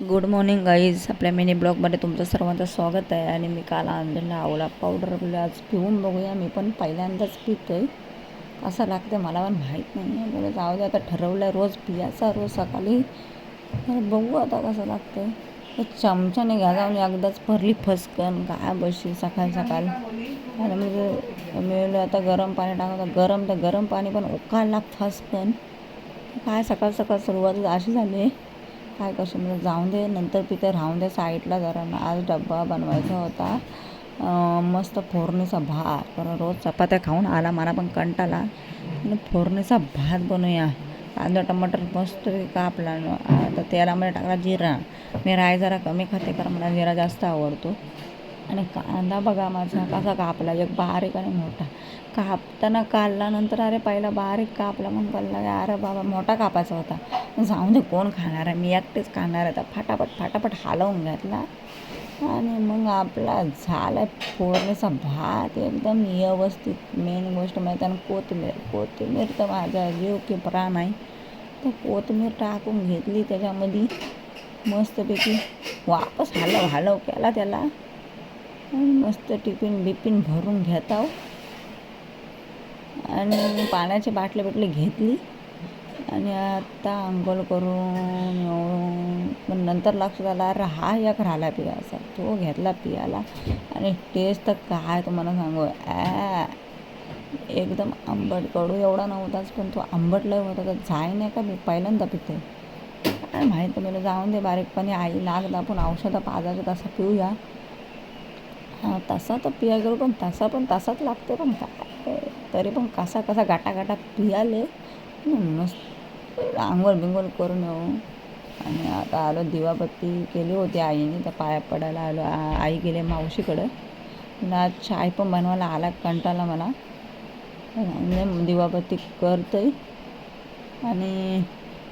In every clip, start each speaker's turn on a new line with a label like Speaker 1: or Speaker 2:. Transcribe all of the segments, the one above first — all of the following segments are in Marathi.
Speaker 1: गुड मॉर्निंग गाईज आपल्या मिनी ब्लॉगमध्ये तुमचं सर्वांचं स्वागत आहे. आणि मी काल आणलेला आवळा पावडर आज पिऊन बघूया. मी पण पहिल्यांदाच पिते असं लागतं मला पण माहीत नाही आहे बोलत जाऊ दे आता ठरवलं आहे रोज पियाचा रोज सकाळी. बघू आता कसं लागतं चमच्याने घ्या जाऊन एकदाच भरली फसकन काय बसली सकाळ सकाळ. आणि म्हणजे मी आता गरम पाणी टाकलं गरम तर गरम पाणी पण उकाळला फसकन काय सकाळ सकाळ सुरुवात अशी झाली आहे. काय कसं म्हणजे जाऊन दे नंतर तिथे राहून दे साईडला जरा. आज डब्बा बनवायचा होता. मस्त फोरणीचा भात. कारण रोज चपात्या खाऊन आला. मला पण कंटाला आणि फोरणीचा भात बनवूया. कांदा टमाटर मस्त कापला. आता तेलामध्ये टाकला जिरा. मी राय जरा कमी खाते कारण मला जिरा जास्त आवडतो. आणि कांदा बघा माझा कसा कापला एक बारीक आणि मोठा. कापताना काढल्यानंतर अरे पहिला बारीक कापला मग कळला अरे बाबा मोठा कापायचा होता. जाऊन दे कोण खाणार आहे? मी एकटेच खाणार आहे. तर फटाफट फटाफट हलवून घातला. आणि मग आपला झाला फोडणीचा भात. एकदम व्यवस्थित मेन गोष्ट म्हणजे माहिती आणि कोथिंबीर कोथिंबीर तर माझा जीव की प्राण आहे. तर कोथिंबीर टाकून घेतली त्याच्यामध्ये मस्तपैकी वापस हलव हलव केला त्याला. मस्त टिफिन बिफिन भरून घेताव आणि पाण्याची बाटली बिटली घेतली. आणि आता अंघोळ करून येऊन पण नंतर लक्षात आलं अरे हा एक राहिला पियाचा तो घेतला पियाला. आणि टेस्ट तर काय तुम्हाला सांगू? ॲ एकदम आंबट कडू. एवढा नव्हताच पण तो आंबटला होता. तर जाय नाही का मी पहिल्यांदा पिते. काय माहीत मला जाऊन दे बारीकपणे. आई नाक दापून औषधं पाजायचं तसं पिऊया. हा तसा तर पिया गेलो पण तसा पण तसाच लागते पण काय तरी पण कसा कसा गाटा गाटा पियाले मस्त. आंघोळ बिंगोळ करून येऊ. आणि आता आलो दिवाबत्ती केली होती आईने तर पाया पडायला आलो. आई गेले मावशीकडं. आज चाय पण बनवायला आला कंटाळा मला. दिवाबत्ती करते आणि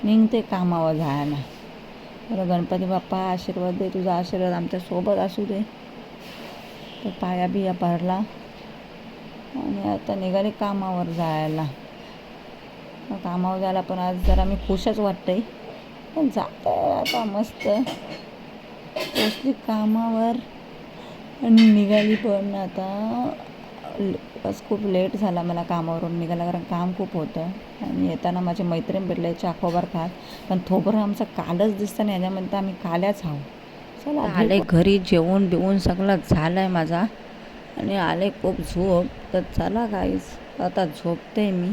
Speaker 1: निघते कामावर जायला. बरं गणपती बाप्पा आशीर्वाद दे तुझा आशीर्वाद आमच्यासोबत असू दे. तर पाया बिया भरला आणि आता निघाले कामावर जायला. कामावर जायला पण आज जरा मी खुशच वाटतंय. पण जात आता मस्त. पोचली कामावर आणि निघाली पण आता. बस खूप लेट झाला मला कामावरून निघाला कारण काम खूप होतं. आणि येताना माझी मैत्रीण भेटले चाखोबर खात. पण थोबरं आमचं कालच दिसतं नाही याच्यामध्ये आम्ही काल्याच आहोत. चला आले घरी जेवण बिवून सगळं झालं आहे माझा. आणि आले खूप झोप. तर चला काहीच आता झोपते मी.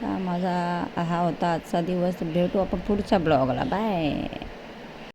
Speaker 1: तर माझा हा होता आजचा दिवस. भेटू आपण पुढच्या ब्लॉगला बाय